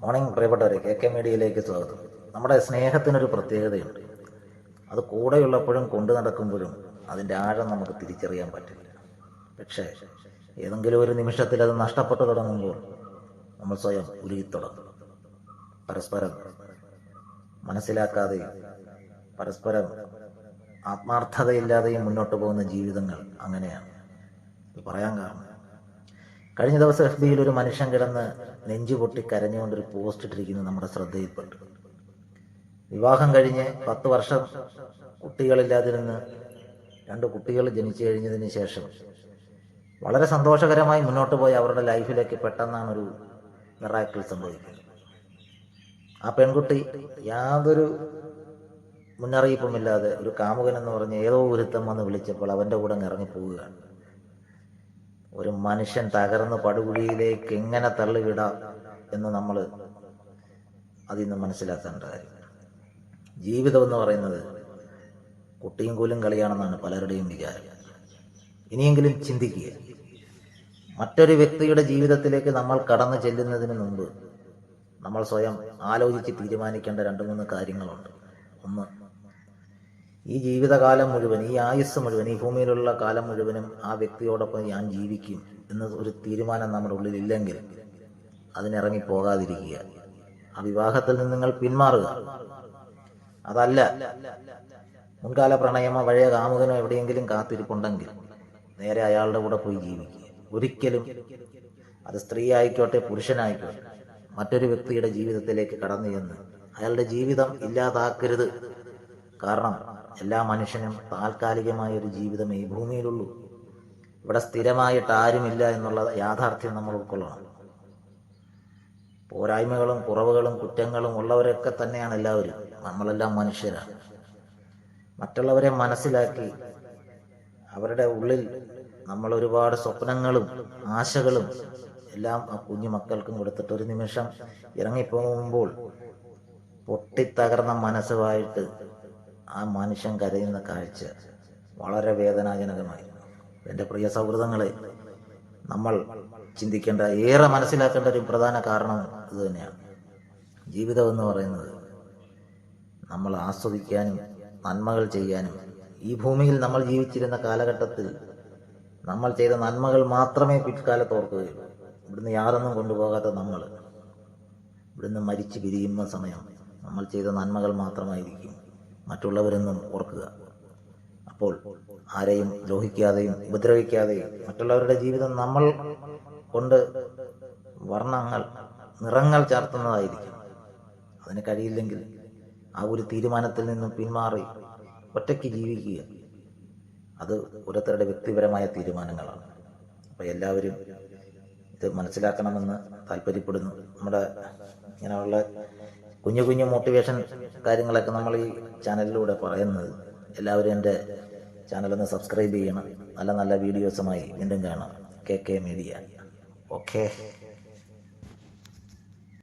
Morning പ്രിയപ്പെട്ടവരെ K K മീഡിയയിലേക്ക് സ്വാഗതം. നമ്മുടെ സ്നേഹത്തിനൊരു പ്രത്യേകതയുണ്ട്. അത് കൂടെയുള്ളപ്പോഴും കൊണ്ടു നടക്കുമ്പോഴും അതിന്റെ ആഴം നമുക്ക് തിരിച്ചറിയാൻ പറ്റില്ല. പക്ഷേ ഏതെങ്കിലും ഒരു നിമിഷത്തിൽ അത് നഷ്ടപ്പെട്ടു തുടങ്ങുമ്പോൾ നമ്മൾ സ്വയം ഉരുകിത്തുടങ്ങും. പരസ്പരം മനസ്സിലാക്കാതെയും പരസ്പരം ആത്മാർത്ഥതയില്ലാതെയും മുന്നോട്ട് പോകുന്ന ജീവിതങ്ങൾ അങ്ങനെയാണ്. ഇത് പറയാൻ കാരണം കഴിഞ്ഞ ദിവസം എഫ് ബിയിൽ ഒരു മനുഷ്യൻ കിടന്ന് നെഞ്ചു പൊട്ടി കരഞ്ഞുകൊണ്ടൊരു പോസ്റ്റ് ഇട്ടിരിക്കുന്നത് നമ്മുടെ ശ്രദ്ധയിൽപ്പെട്ടു. വിവാഹം കഴിഞ്ഞ് പത്ത് വർഷം കുട്ടികളില്ലാതിരുന്ന് രണ്ട് കുട്ടികൾ ജനിച്ചു കഴിഞ്ഞതിന് ശേഷം വളരെ സന്തോഷകരമായി മുന്നോട്ട് പോയി അവരുടെ ലൈഫിലേക്ക് പെട്ടെന്നാണ് ഒരു മിറാക്കിൾ സംഭവിക്കുന്നത്. ആ പെൺകുട്ടി യാതൊരു മുന്നറിയിപ്പുമില്ലാതെ ഒരു കാമുകൻ എന്ന് പറഞ്ഞ് ഏതോ ഒരുത്തം വന്ന് വിളിച്ചപ്പോൾ അവന്റെ കൂടെ ഇറങ്ങി ഇറങ്ങിപ്പോവുകയാണ്. ഒരു മനുഷ്യൻ തകർന്ന് പടുകുഴിയിലേക്ക് എങ്ങനെ തള്ളിവിടാം എന്ന് നമ്മൾ അതിൽ നിന്ന് മനസ്സിലാക്കേണ്ട കാര്യം. ജീവിതം എന്ന് പറയുന്നത് കുട്ടിയും കൂലും കളിയാണെന്നാണ് പലരുടെയും വിചാരം. ഇനിയെങ്കിലും ചിന്തിക്കുക. മറ്റൊരു വ്യക്തിയുടെ ജീവിതത്തിലേക്ക് നമ്മൾ കടന്നു ചെല്ലുന്നതിന് മുമ്പ് നമ്മൾ സ്വയം ആലോചിച്ച് തീരുമാനിക്കേണ്ട രണ്ട് മൂന്ന് കാര്യങ്ങളുണ്ട്. ഒന്ന് ഈ ജീവിതകാലം മുഴുവൻ ഈ ആയുസ് മുഴുവൻ ഈ ഭൂമിയിലുള്ള കാലം മുഴുവനും ആ വ്യക്തിയോടൊപ്പം ഞാൻ ജീവിക്കും എന്ന ഒരു തീരുമാനം നമ്മുടെ ഉള്ളിൽ ഇല്ലെങ്കിൽ അതിനിറങ്ങി പോകാതിരിക്കുക. ആ വിവാഹത്തിൽ നിന്ന് നിങ്ങൾ പിന്മാറുക. അതല്ല മുൻകാല പ്രണയമോ പഴയ കാമുകനോ എവിടെയെങ്കിലും കാത്തിരിപ്പുണ്ടെങ്കിൽ നേരെ അയാളുടെ കൂടെ പോയി ജീവിക്കുക. ഒരിക്കലും അത് സ്ത്രീ ആയിക്കോട്ടെ പുരുഷനായിക്കോട്ടെ മറ്റൊരു വ്യക്തിയുടെ ജീവിതത്തിലേക്ക് കടന്നു ചെന്ന് അയാളുടെ ജീവിതം ഇല്ലാതാക്കരുത്. കാരണം എല്ലാ മനുഷ്യനും താൽക്കാലികമായ ഒരു ജീവിതം ഈ ഭൂമിയിലുള്ളൂ. ഇവിടെ സ്ഥിരമായിട്ട് ആരുമില്ല എന്നുള്ള യാഥാർത്ഥ്യം നമ്മൾ ഉൾക്കൊള്ളണം. പോരായ്മകളും കുറവുകളും കുറ്റങ്ങളും ഉള്ളവരൊക്കെ തന്നെയാണ് എല്ലാവരും. നമ്മളെല്ലാം മനുഷ്യരാണ്. മറ്റുള്ളവരെ മനസ്സിലാക്കി അവരുടെ ഉള്ളിൽ നമ്മൾ ഒരുപാട് സ്വപ്നങ്ങളും ആശകളും എല്ലാം ആ കുഞ്ഞു മക്കൾക്കും കൊടുത്തിട്ട് ഒരു നിമിഷം ഇറങ്ങിപ്പോകുമ്പോൾ പൊട്ടിത്തകർന്ന മനസ്സുമായിട്ട് ആ മനുഷ്യൻ കരയുന്ന കാഴ്ച വളരെ വേദനാജനകമായിരുന്നു. എന്റെ പ്രിയ സൗഹൃദങ്ങളെ നമ്മൾ ചിന്തിക്കേണ്ട ഏറെ മനസ്സിലാക്കേണ്ട ഒരു പ്രധാന കാരണം ഇത് തന്നെയാണ്. ജീവിതം എന്ന് പറയുന്നത് നമ്മൾ ആസ്വദിക്കാനും നന്മകൾ ചെയ്യാനും ഈ ഭൂമിയിൽ നമ്മൾ ജീവിച്ചിരുന്ന കാലഘട്ടത്തിൽ നമ്മൾ ചെയ്ത നന്മകൾ മാത്രമേ പിൽക്കാലത്ത് ഓർക്കുകയുള്ളൂ. ഇവിടുന്ന് യാതൊന്നും കൊണ്ടുപോകാത്ത നമ്മൾ. ഇവിടുന്ന് മരിച്ചു പിരിയുന്ന സമയം നമ്മൾ ചെയ്ത നന്മകൾ മാത്രമായിരിക്കും. മറ്റുള്ളവരെന്നും ഓർക്കുക. അപ്പോൾ ആരെയും ദ്രോഹിക്കാതെയും ഉപദ്രവിക്കാതെയും മറ്റുള്ളവരുടെ ജീവിതം നമ്മൾ കൊണ്ട് വർണങ്ങൾ നിറങ്ങൾ ചാർത്തുന്നതായിരിക്കും. അതിന് കഴിയില്ലെങ്കിൽ ആ ഒരു തീരുമാനത്തിൽ നിന്നും പിന്മാറി ഒറ്റയ്ക്ക് ജീവിക്കുക. അത് ഓരോരുത്തരുടെ വ്യക്തിപരമായ തീരുമാനങ്ങളാണ്. അപ്പോൾ എല്ലാവരും ഇത് മനസ്സിലാക്കണമെന്ന് താല്പര്യപ്പെടുന്നു. നമ്മുടെ ഇങ്ങനെയുള്ള കുഞ്ഞു കുഞ്ഞു മോട്ടിവേഷൻ കാര്യങ്ങളൊക്കെ നമ്മൾ ഈ ചാനലിലൂടെ പറയുന്നത്. എല്ലാവരും എന്റെ ചാനലൊന്ന് സബ്സ്ക്രൈബ് ചെയ്യണം. നല്ല നല്ല വീഡിയോസുമായി വീണ്ടും കാണാം. K K media okay